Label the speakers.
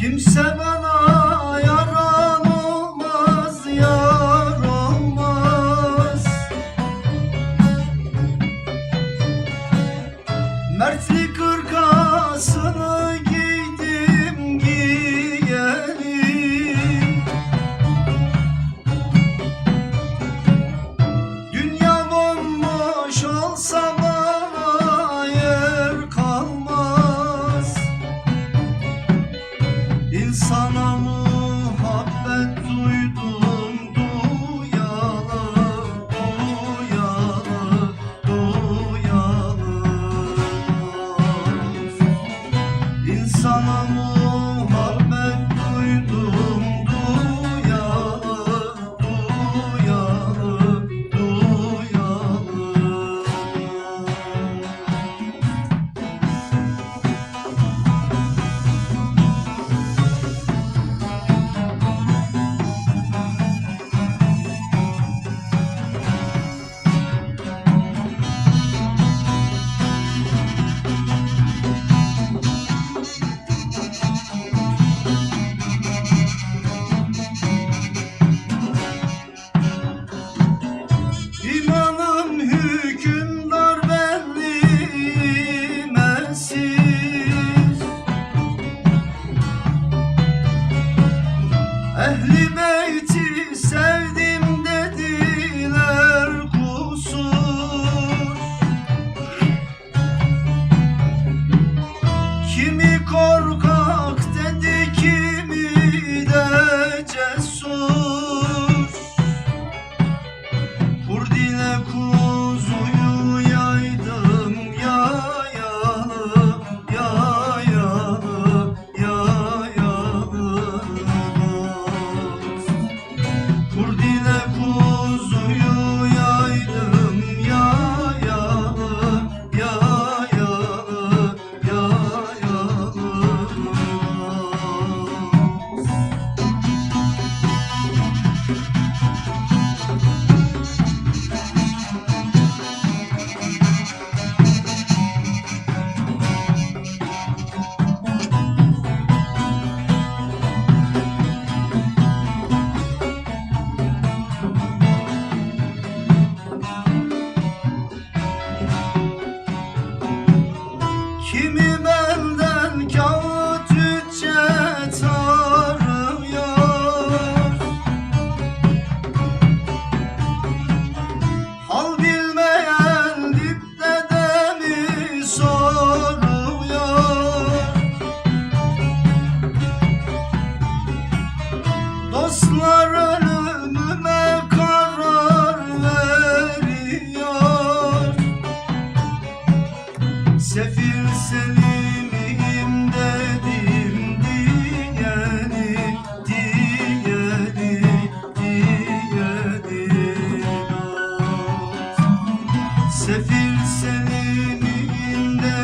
Speaker 1: Kimse bana Mertlik kırkasını giydim giyelim. Dünya bomboş olsa sevmek için sevdim Sefil seviminde